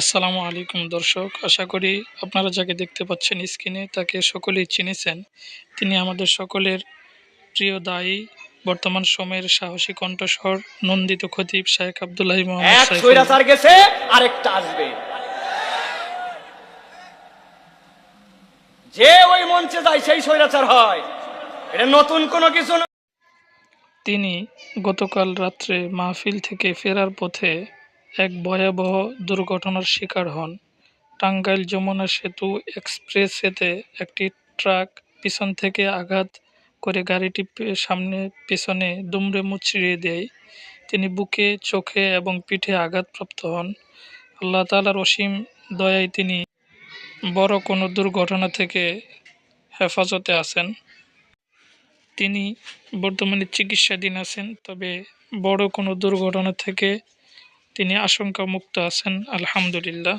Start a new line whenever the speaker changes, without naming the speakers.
আসসালামু আলাইকুম দর্শক আশা করি আপনারা যাকে দেখতে পাচ্ছেন স্ক্রিনে তাকে সকলেই চিনেছেন। তিনি আমাদের সকলের প্রিয় দায়ী বর্তমান সময়ের সাহসী কণ্ঠস্বর নন্দিত খতিব শাহেখ আবদুল্লাহ মোহাম্মদ
গেছে আরেকটা আসবে। যে ওই মঞ্চে যায় সেই স্বৈরাচার হয়। এটা নতুন কোনো কিছু
তিনি গতকাল রাত্রে মাহফিল থেকে ফেরার পথে এক ভয়াবহ দুর্ঘটনার শিকার হন। টাঙ্গাইল যমুনা সেতু এক্সপ্রেসেতে একটি ট্রাক পিছন থেকে আঘাত করে গাড়িটি সামনে, পেছনে দুমড়ে মুচড়িয়ে দেয়। তিনি বুকে, চোখে এবং পিঠে আঘাতপ্রাপ্ত হন। আল্লাহ তালার অসীম দয়ায় তিনি বড় কোনো দুর্ঘটনা থেকে হেফাজতে আছেন। তিনি বর্তমানে চিকিৎসাধীন আছেন, তবে বড় কোনো দুর্ঘটনা থেকে তিনি আশঙ্কা মুক্ত আছেন আলহামদুলিল্লাহ।